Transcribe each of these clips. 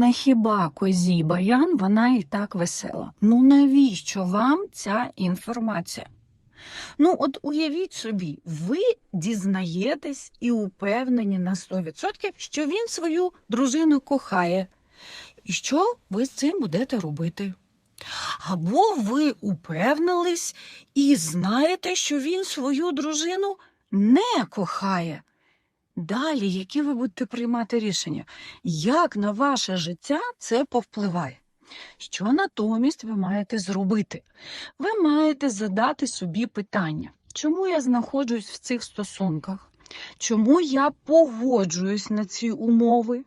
На хіба козі баян, вона і так весела. Ну навіщо вам ця інформація? Ну, от уявіть собі, ви дізнаєтесь і упевнені на 100%, що він свою дружину кохає. І що ви з цим будете робити? Або ви упевнились і знаєте, що він свою дружину не кохає. Далі, які ви будете приймати рішення? Як на ваше життя це повпливає? Що натомість ви маєте зробити? Ви маєте задати собі питання, чому я знаходжусь в цих стосунках? Чому я погоджуюсь на ці умови?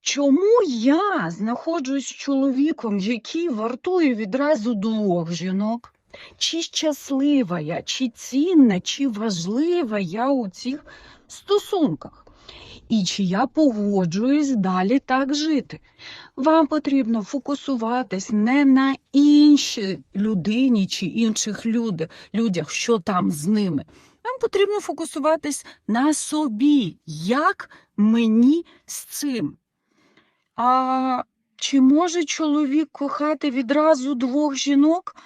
Чому я знаходжусь з чоловіком, який вартує відразу двох жінок? Чи щаслива я, чи цінна, чи важлива я у цих стосунках? І чи я погоджуюсь далі так жити? Вам потрібно фокусуватись не на іншій людині чи інших людях, що там з ними. Вам потрібно фокусуватись на собі, як мені з цим. А чи може чоловік кохати відразу двох жінок?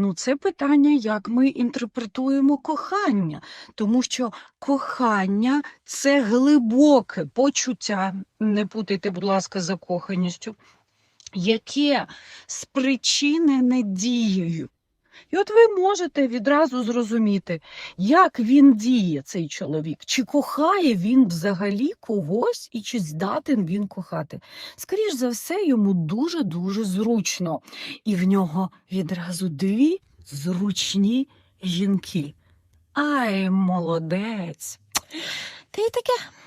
Ну, це питання, як ми інтерпретуємо кохання, тому що кохання це глибоке почуття, не путайте, будь ласка, закоханістю, яке спричинене дією. І от ви можете відразу зрозуміти, як він діє, цей чоловік, чи кохає він взагалі когось і чи здатен він кохати. Скоріш за все, йому дуже-дуже зручно, і в нього відразу дві зручні жінки. Ай, молодець. Та таке.